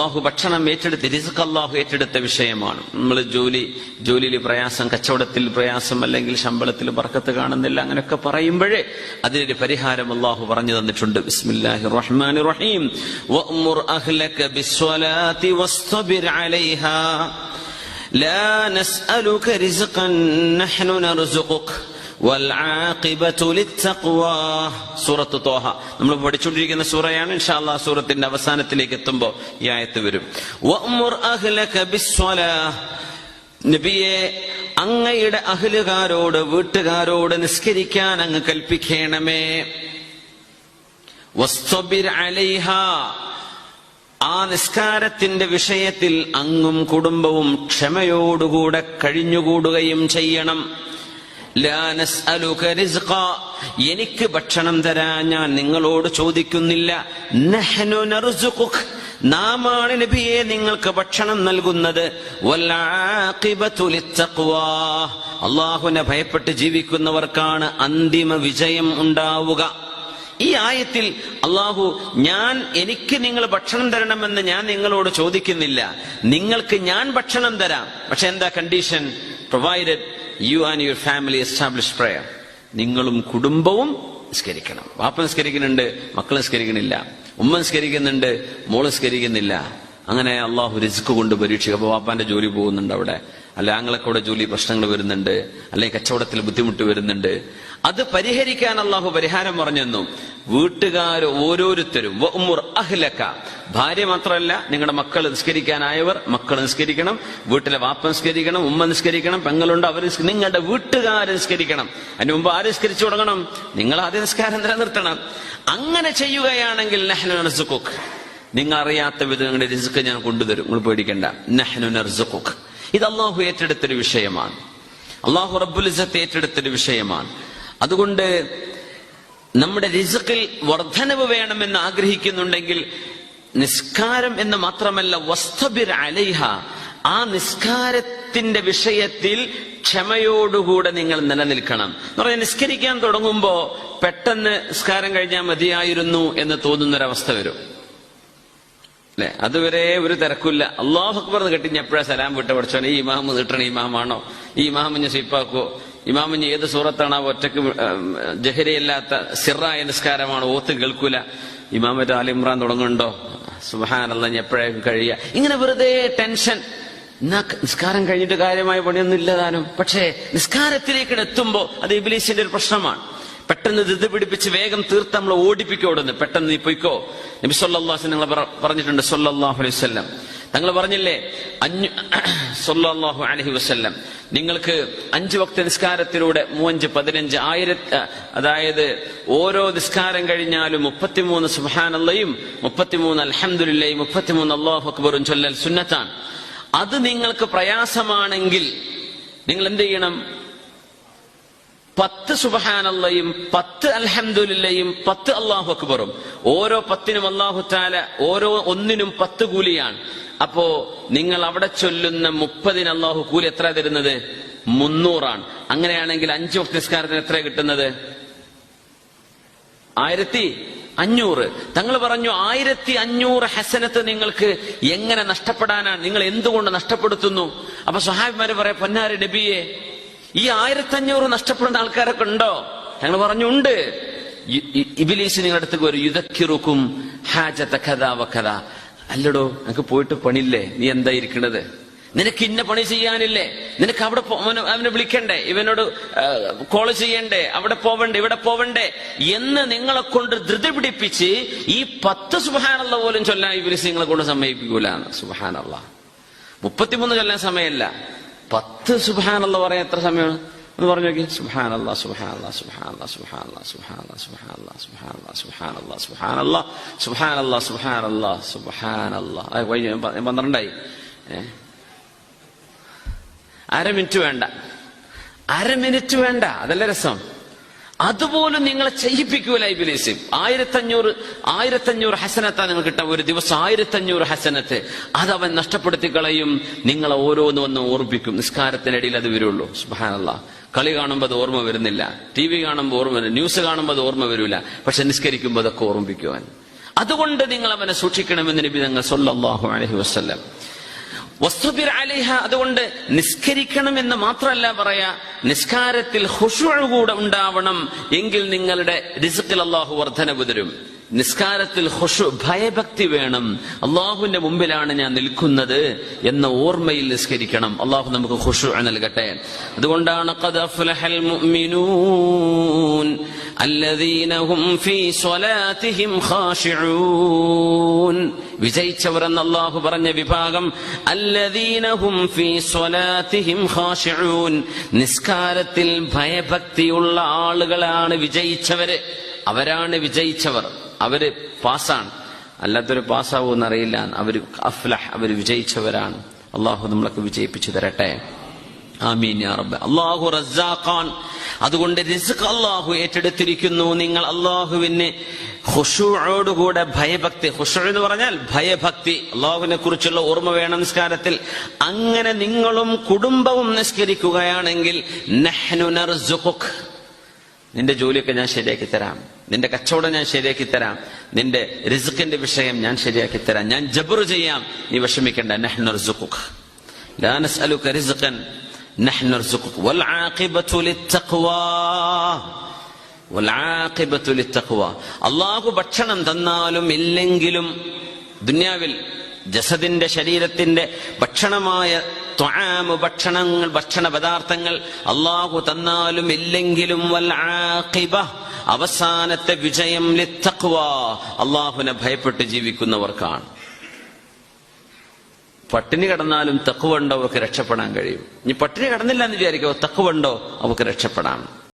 അള്ളാഹു ഭക്ഷണം ഏറ്റെടുത്ത് റിസ്ക് അള്ളാഹു ഏറ്റെടുത്ത വിഷയമാണ് നമ്മൾ ജോലി ജോലിയിൽ പ്രയാസം കച്ചവടത്തിൽ പ്രയാസം അല്ലെങ്കിൽ ശമ്പളത്തിൽ ബർക്കത്ത് കാണുന്നില്ല അങ്ങനെയൊക്കെ പറയുമ്പോഴേ അതിനൊരു പരിഹാരം അള്ളാഹു പറഞ്ഞു തന്നിട്ടുണ്ട് ബിസ്മില്ലാഹി റഹ്മാൻ റഹീം വഅ്മുർ അഹ്ലക ബിസ്സലാത്തി വസ്തബിർ അലൈഹാ لا نسألك رزقا نحن نرزقك والعاقبة للتقوى സൂറത്ത് തോഹ. നമ്മൾ പഠിച്ചുകൊണ്ടിരിക്കുന്ന സൂറയാണ്. ഇൻഷാല്ലാ സൂറത്തിന്റെ അവസാനത്തിലേക്ക് എത്തുമ്പോൾ ഈ ആയത്ത് വരും. നബിയെ അങ്ങയുടെ അഹ്ലുകാരോട് വീട്ടുകാരോട് നിസ്കരിക്കാൻ അങ്ങ് കൽപ്പിക്കണമേ. വസ്തുബിർ അലൈഹ. ആ നിസ്കാരത്തിന്റെ വിഷയത്തിൽ അങ്ങും കുടുംബവും ക്ഷമയോടുകൂടെ കഴിഞ്ഞുകൂടുകയും ചെയ്യണം. എനിക്ക് ഭക്ഷണം തരാൻ ഞാൻ നിങ്ങളോട് ചോദിക്കുന്നില്ല. നാമാണ് നബിയെ നിങ്ങൾക്ക് ഭക്ഷണം നൽകുന്നത്. അള്ളാഹുനെ ഭയപ്പെട്ട് ജീവിക്കുന്നവർക്കാണ് അന്തിമ വിജയം ഉണ്ടാവുക. ഈ ആയത്തിൽ അള്ളാഹു ഞാൻ എനിക്ക് നിങ്ങൾ ഭക്ഷണം തരണമെന്ന് ഞാൻ നിങ്ങളോട് ചോദിക്കുന്നില്ല. നിങ്ങൾക്ക് ഞാൻ ഭക്ഷണം തരാം. പക്ഷെ എന്താ condition provided you and your family establish prayer നിങ്ങളും കുടുംബവും നിസ്കരിക്കണം. വാപ്പ നിസ്കരിക്കുന്നുണ്ട് മക്കൾ നിസ്കരിക്കണില്ല ഉമ്മ നിസ്കരിക്കുന്നുണ്ട് മോൾ നിസ്കരിക്കുന്നില്ല. അങ്ങനെ അള്ളാഹു റിസ്ക് കൊണ്ട് പരീക്ഷിക്കും. അപ്പൊ വാപ്പാന്റെ ജോലി പോകുന്നുണ്ട് അവിടെ. അല്ലെ ആങ്ങളൊക്കെ ജോലി പ്രശ്നങ്ങൾ വരുന്നുണ്ട്. അല്ലെങ്കിൽ കച്ചവടത്തിൽ ബുദ്ധിമുട്ട് വരുന്നുണ്ട്. അത് പരിഹരിക്കാൻ അള്ളാഹു പരിഹാരം പറഞ്ഞെന്നു. വീട്ടുകാർ ഓരോരുത്തരും അഹ്ലക്ക. അഹ്ലക ഭാര്യ മാത്രമല്ല നിങ്ങളുടെ മക്കൾ നിസ്കരിക്കാനായവർ മക്കൾ നിസ്കരിക്കണം വീട്ടിലെ വാപ്പ നിസ്കരിക്കണം ഉമ്മ നിസ്കരിക്കണം പെങ്ങളുണ്ട് അവർ നിങ്ങളുടെ വീട്ടുകാർ നിസ്കരിക്കണം. അതിന് മുമ്പ് ആര് നിസ്കരിച്ചു തുടങ്ങണം? നിങ്ങൾ ആദ്യ നിസ്കാരം നിലനിർത്തണം. അങ്ങനെ ചെയ്യുകയാണെങ്കിൽ നിങ്ങൾ അറിയാത്ത വിധം നിങ്ങളുടെ റിസ്ക് ഞാൻ കൊണ്ടുതരും. നിങ്ങൾ പേടിക്കണ്ട. നഹ്നു നർസുഖുക് ഇത് അള്ളാഹു ഏറ്റെടുത്തൊരു വിഷയമാണ്. അള്ളാഹു റബ്ബുൽ ഇസ്സത്ത് ഏറ്റെടുത്തൊരു വിഷയമാണ്. അതുകൊണ്ട് നമ്മുടെ റിസുക്കിൽ വർധനവ് വേണമെന്ന് ആഗ്രഹിക്കുന്നുണ്ടെങ്കിൽ നിസ്കാരം എന്ന് മാത്രമല്ല വസ്തബിർ അലൈഹ ആ നിസ്കാരത്തിന്റെ വിഷയത്തിൽ ക്ഷമയോടുകൂടെ നിങ്ങൾ നിലനിൽക്കണം. എന്ന് പറഞ്ഞാൽ നിസ്കരിക്കാൻ തുടങ്ങുമ്പോ പെട്ടെന്ന് നിസ്കാരം കഴിഞ്ഞാൽ മതിയായിരുന്നു എന്ന് തോന്നുന്നൊരവസ്ഥ വരും. അല്ലെ? അതുവരെ ഒരു തിരക്കില്ല അള്ളാഹു അക്ബർ എന്ന് കെട്ടി എപ്പോഴാ സലാം വിട്ട പഠിച്ചോനെ ഈ ഇമാമ് നീട്ടണ ഇമാമാണോ? ഈ ഇമാമിഞ്ഞ് സ്വീപ്പാക്കോ ഇമാമിഞ്ഞ് ഏത് സൂറത്താണോ ഒറ്റയ്ക്ക് ജഹരിയല്ലാത്ത സിറായ നിസ്കാരമാണ്? ഓത്ത് കേൾക്കൂല. ഇമാമറ്റ് ആലിമ്രാൻ തുടങ്ങുന്നുണ്ടോ? സുഹാനല്ല എപ്പോഴേക്കും കഴിയുക? ഇങ്ങനെ വെറുതെ ടെൻഷൻ. എന്നാ നിസ്കാരം കഴിഞ്ഞിട്ട് കാര്യമായ പണിയൊന്നും ഇല്ലതാനും പക്ഷേ നിസ്കാരത്തിലേക്ക് എത്തുമ്പോ അത് ഇബിലീസിന്റെ ഒരു പ്രശ്നമാണ്. പെട്ടെന്ന് ധൃതി പിടിപ്പിച്ച് വേഗം തീർത്ത് നമ്മൾ ഓടിപ്പിക്കോടുന്നു പെട്ടെന്ന് നീ പൊയ്ക്കോ. നബി സല്ലാസ് നിങ്ങൾ പറഞ്ഞിട്ടുണ്ട് സൊല്ലാഹു അലൈഹി വസ്ലം തങ്ങൾ പറഞ്ഞില്ലേ അഞ്ഞു സൊല്ലാഹു അലഹി വസ്ല്ലം. നിങ്ങൾക്ക് അഞ്ചു വക്ത നിസ്കാരത്തിലൂടെ മൂവഞ്ച് പതിനഞ്ച് ആയിരത്തി അതായത് ഓരോ നിസ്കാരം കഴിഞ്ഞാലും മുപ്പത്തിമൂന്ന് സുഹാനല്ലയും മുപ്പത്തിമൂന്ന് അലഹമുല്ലയും മുപ്പത്തിമൂന്ന് അള്ളാഹു അക്ബറും ചൊല്ലൽ സുന്നത്താണ്. അത് നിങ്ങൾക്ക് പ്രയാസമാണെങ്കിൽ നിങ്ങൾ എന്ത് ചെയ്യണം? പത്ത് സുബഹാനല്ലയും പത്ത് അൽഹംദുലില്ലയും പത്ത് അള്ളാഹു അക്ബറും. ഓരോ പത്തിനും അള്ളാഹു താല ഓരോ ഒന്നിനും പത്ത് കൂലിയാണ്. അപ്പോ നിങ്ങൾ അവിടെ ചൊല്ലുന്ന മുപ്പതിന് അള്ളാഹു കൂലി എത്ര തരുന്നത്? മുന്നൂറാണ്. അങ്ങനെയാണെങ്കിൽ അഞ്ച് വക്ത നിസ്കാരത്തിന് എത്ര കിട്ടുന്നത്? ആയിരത്തി അഞ്ഞൂറ്. തങ്ങൾ പറഞ്ഞു ആയിരത്തി അഞ്ഞൂറ് ഹസനത്ത് നിങ്ങൾക്ക് എങ്ങനെ നഷ്ടപ്പെടാനാണ്? നിങ്ങൾ എന്തുകൊണ്ട് നഷ്ടപ്പെടുത്തുന്നു? അപ്പൊ സഹാബിമാര് പറയാ പൊന്നാരി നബിയെ ഈ ആയിരത്തി അഞ്ഞൂറ് നഷ്ടപ്പെടുന്ന ആൾക്കാരൊക്കെ ഉണ്ടോ ഞങ്ങൾ പറഞ്ഞുണ്ട്. ഇബിലീസ് നിങ്ങളുടെ അടുത്ത് ഒരു യുദ്ധക്കിറുക്കും ഹാജത്ത കഥ വക്കഥ അല്ലടോ നിനക്ക് പോയിട്ട് പണിയില്ലേ? നീ എന്താ ഇരിക്കണത്? നിനക്ക് ഇന്ന പണി ചെയ്യാനില്ലേ? നിനക്ക് അവിടെ അവനെ വിളിക്കണ്ടേ? ഇവനോട് കോൾ ചെയ്യണ്ടേ? അവിടെ പോവണ്ടേ? ഇവിടെ പോവണ്ടേ? എന്ന് നിങ്ങളെ കൊണ്ട് ധൃതി പിടിപ്പിച്ച് ഈ പത്ത് സുബഹാനുള്ള പോലും ചൊല്ലാൻ ഇബിലീസ് നിങ്ങളെ കൊണ്ട് സമ്മതിപ്പിക്കൂലാണ് സുഹാനുള്ള മുപ്പത്തിമൂന്ന് ചൊല്ലാൻ സമയമല്ല. പത്ത് സുഹാനല്ല പറയാൻ എത്ര സമയമാണ് എന്ന് പറഞ്ഞു നോക്കി സുഹാനല്ല സുഹാനല്ല സുഹാനല്ല സുഹാനല്ല സുഹാനല്ല സുഹാനല്ല സുഹാനല്ല സുഹാനല്ല സുഹാനല്ല സുഹാനല്ല സുഹാനല്ല സുഹാനല്ല കഴിഞ്ഞു പന്ത്രണ്ടായി അര മിനിറ്റ് വേണ്ട അര മിനിറ്റ് വേണ്ട അതല്ല രസം അതുപോലും നിങ്ങളെ ചെയ്യിപ്പിക്കൂല ഇബിലീസ്. ആയിരത്തഞ്ഞൂറ് ആയിരത്തഞ്ഞൂറ് ഹസനത്താ നിങ്ങൾ കിട്ട ഒരു ദിവസം ആയിരത്തഞ്ഞൂറ് ഹസനത്ത്. അത് അവൻ നഷ്ടപ്പെടുത്തി കളയും നിങ്ങളെ ഓരോന്ന് വന്ന് ഓർപ്പിക്കും നിസ്കാരത്തിനിടയിൽ അത് വരുള്ളൂ. സുബാനല്ല കളി കാണുമ്പോൾ അത് ഓർമ്മ വരുന്നില്ല. ടി വി കാണുമ്പോൾ ഓർമ്മ വരുന്നില്ല ന്യൂസ് കാണുമ്പോൾ അത് ഓർമ്മ വരില്ല പക്ഷെ നിസ്കരിക്കുമ്പോൾ അതൊക്കെ ഓർമ്മിക്കുവാൻ. അതുകൊണ്ട് നിങ്ങൾ അവനെ സൂക്ഷിക്കണമെന്ന് നബി തങ്ങൾ സൊല്ലാഹു അലൈഹി വസല്ലം വസ്തുബിർ അലിഹ അതുകൊണ്ട് നിസ്കരിക്കണം എന്ന് മാത്രമല്ല പറയാ നിസ്കാരത്തിൽ ഹുഷുഴ കൂടെ ഉണ്ടാവണം എങ്കിൽ നിങ്ങളുടെ റിസുക്കിൽ അള്ളാഹു വർധനവ് തരും നിസ്കാരത്തിൽ ഹുഷു ഭയഭക്തി വേണം അള്ളാഹുവിന്റെ മുമ്പിലാണ് ഞാൻ നിൽക്കുന്നത് എന്ന ഓർമ്മയിൽ നിസ്കരിക്കണം അള്ളാഹു നമുക്ക് ഹുഷു നൽകട്ടെ അതുകൊണ്ടാണ് قد أفلح المؤمنون الذين هم في صلاتهم خاشعون വിജയിച്ചവർ എന്ന് അള്ളാഹു പറഞ്ഞ വിഭാഗം ഫീ സ്വലാത്തിഹിം നിസ്കാരത്തിൽ ഭയഭക്തിയുള്ള ആളുകളാണ് വിജയിച്ചവര്. അവരാണ് വിജയിച്ചവർ. അവർ പാസ്സാണ് അല്ലാത്തൊരു പാസ്സാവൂന്ന് അറിയില്ല. അവർ അഫ്ലഹ് അവർ വിജയിച്ചവരാണ്. അള്ളാഹു നമ്മളൊക്കെ വിജയിപ്പിച്ചു തരട്ടെ. ആമീൻ യാ റബ്ബ്. അള്ളാഹു റസ്സാഖാൻ. അതുകൊണ്ട് റിസ്ക് അള്ളാഹു ഏറ്റെടുത്തിരിക്കുന്നു. നിങ്ങൾ അള്ളാഹുവിന് ഹുഷൂഴോടുകൂടെ ഭയഭക്തി. ഹുഷു എന്ന് പറഞ്ഞാൽ ഭയഭക്തി. അള്ളാഹുവിനെ കുറിച്ചുള്ള ഓർമ്മ വേണം നിസ്കാരത്തിൽ. അങ്ങനെ നിങ്ങളും കുടുംബവും നിസ്കരിക്കുകയാണെങ്കിൽ നിന്റെ ജോലിയൊക്കെ ഞാൻ ശരിയാക്കി തരാം. നിന്റെ കച്ചവടം ഞാൻ ശരിയാക്കി തരാം. നിന്റെ റിസുക്കിന്റെ വിഷയം ഞാൻ ശരിയാക്കി തരാം. ഞാൻ ജബർ ചെയ്യാം. നീ വിഷമിക്കേണ്ട. നെഹ്നർ വൽ ആഖിബത്തു അള്ളാഹു ഭക്ഷണം തന്നാലും ഇല്ലെങ്കിലും ദുന്യാവിൽ ജസദിന്റെ ശരീരത്തിന്റെ ഭക്ഷണമായ ത്വാമ് ഭക്ഷണങ്ങൾ ഭക്ഷണ പദാർത്ഥങ്ങൾ അള്ളാഹു തന്നാലും ഇല്ലെങ്കിലും അവസാനത്തെ വിജയം ലിത്തക്വ അള്ളാഹുവിനെ ഭയപ്പെട്ട് ജീവിക്കുന്നവർക്കാണ്. പട്ടിണി കിടന്നാലും തക്കുവുണ്ടോ അവർക്ക് രക്ഷപ്പെടാൻ കഴിയും? ഇനി പട്ടിണി കിടന്നില്ല എന്ന് വിചാരിക്കോ തക്കുവുണ്ടോ അവർക്ക് രക്ഷപ്പെടാം